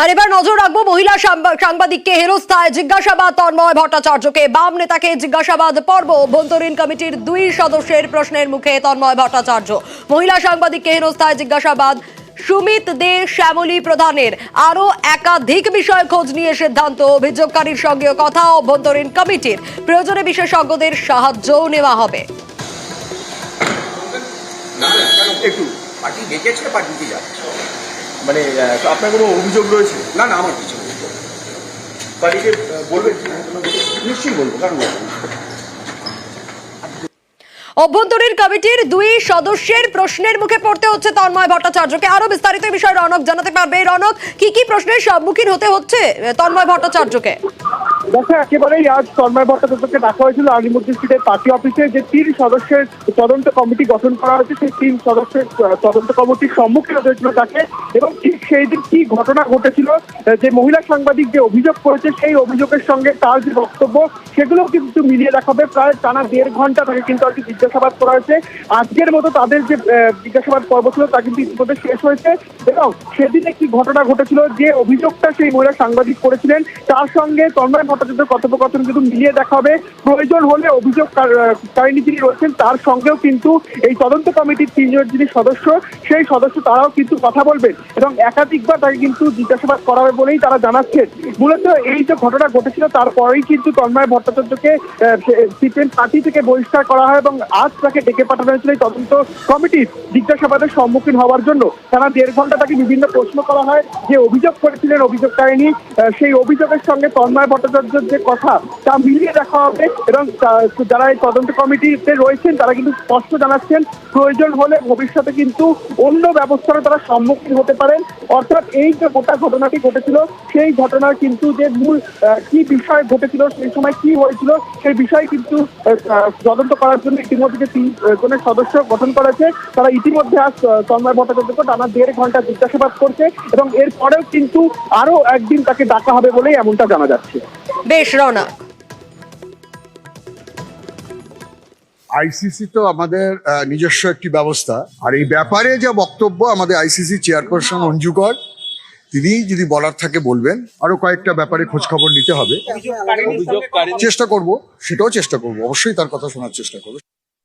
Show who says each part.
Speaker 1: আর এবার নজর রাখব মহিলা সাংবাদিককে হেরস্থায় জিজ্ঞাসাবাদ তন্ময় ভট্টাচার্যকে। বাম নেতাকে জিজ্ঞাসাবাদ পর্ব। অভ্যন্তরীণ কমিটির দুই সদস্যের প্রশ্নের মুখে তন্ময় ভট্টাচার্য। মহিলা সাংবাদিককে হেরস্থায় জিজ্ঞাসাবাদ। সুমিত দে শ্যামলী প্রধানের। আরও একাধিক বিষয় খোঁজ নিয়ে সিদ্ধান্ত। অভিযোগকারীর সঙ্গেও কথা অভ্যন্তরীণ কমিটির। প্রয়োজনে বিশেষজ্ঞদের সাহায্যও নেওয়া হবে।
Speaker 2: একটু
Speaker 3: পার্টি পার্টিতে যাচ্ছে।
Speaker 2: মানে আপনার কোনো অভিযোগ রয়েছে?
Speaker 3: না না আমার কিছু
Speaker 2: বাড়িকে বলবেন নিশ্চয়ই বলব কারণ
Speaker 1: অভ্যন্তরীণ কমিটির দুই সদস্যের প্রশ্নের মুখে পড়তে হচ্ছে তন্ময় ভট্টাচার্যকে। আরও বিস্তারিত বিষয় বিষয়ে রনক জানাতে পারবে। রনক কি কি প্রশ্নের সম্মুখীন হতে হচ্ছে তন্ময় ভট্টাচার্যকে?
Speaker 4: দেখো, একেবারেই আজ তন্ময় ভট্টাচার্যকে ডাকা হয়েছিল আলিমুদ্দিন স্ট্রিটের পার্টি অফিসে। যে তিন সদস্যের তদন্ত কমিটি গঠন করা হয়েছে, সেই তিন সদস্যের তদন্ত কমিটির সম্মুখীন হয়েছিল তাকে। এবং ঠিক সেই দিন কি ঘটনা ঘটেছিল যে মহিলা সাংবাদিক যে অভিযোগ করেছে, সেই অভিযোগের সঙ্গে তার যে বক্তব্য, সেগুলো কিন্তু মিলিয়ে দেখাবে। প্রায় টানা দেড় ঘণ্টা তাকে কিন্তু আর কি জিজ্ঞাসাবাদ করা হয়েছে। আজকের মতো তাদের যে জিজ্ঞাসাবাদ পর্ব ছিল, তা কিন্তু ইতিমধ্যে শেষ হয়েছে। এবং সেদিনে কি ঘটনা ঘটেছিল, যে অভিযোগটা সেই মহিলা সাংবাদিক করেছিলেন, তার সঙ্গে তন্ময় ভট্টাচার্য কথোপকথন কিন্তু মিলিয়ে দেখা হবে। প্রয়োজন হলে অভিযোগ কারিনী যিনি রয়েছেন, তার সঙ্গেও কিন্তু এই তদন্ত কমিটির তিনজন যিনি সদস্য, সেই সদস্য তারাও কিন্তু কথা বলবেন এবং একাধিকবার তাকে কিন্তু জিজ্ঞাসাবাদ করা হবে বলেই তারা জানাচ্ছেন। মূলত এই যে ঘটনা ঘটেছিল, তারপরেই কিন্তু তন্ময় ভট্টাচার্যকে সিপিএম পার্টি থেকে বহিষ্কার করা হয় এবং আজ তাকে ডেকে পাঠানো হয়েছিল এই তদন্ত কমিটির জিজ্ঞাসাবাদের সম্মুখীন হওয়ার জন্য। তারা দেড় ঘণ্টা তাকে বিভিন্ন প্রশ্ন করা হয়, যে অভিযোগ করেছিলেন অভিযোগকারিনী সেই অভিযোগের সঙ্গে তন্ময় ভট্টাচার্যের যে কথা তা মিলিয়ে দেখা হবে এবং যারা এই তদন্ত কমিটিতে রয়েছেন তারা কিন্তু স্পষ্ট জানাচ্ছেন প্রয়োজন হলে ভবিষ্যতে কিন্তু অন্য ব্যবস্থারও তারা সম্মুখীন হতে পারেন। অর্থাৎ এই যে গোটা ঘটনাটি ঘটেছিল সেই ঘটনার কিন্তু যে মূল কি বিষয় ঘটেছিল সেই সময় কি হয়েছিল সেই বিষয় কিন্তু তদন্ত করার জন্য ইতিমধ্যে যে তিন আহ, জনের সদস্য গঠন করেছে তারা ইতিমধ্যে আজ তন্ময় ভট্টাচার্যকে টানা দেড় ঘণ্টা জিজ্ঞাসাবাদ করছে এবং এরপরেও কিন্তু আরও একদিন তাকে ডাকা হবে বলেই এমনটা জানা যাচ্ছে।
Speaker 1: বেশ রনক
Speaker 5: আইসিসি তো আমাদের আহ, নিজস্ব একটি ব্যবস্থা। আর এই ব্যাপারে যা বক্তব্য আমাদের আইসিসি চেয়ারপারসন অঞ্জুকর তিনি যদি বলার থাকে বলবেন আরও কয়েকটা ব্যাপারে খোঁজ খবর নিতে হবে। চেষ্টা করব সেটাও চেষ্টা করব অবশ্যই তার কথা শোনার চেষ্টা করব।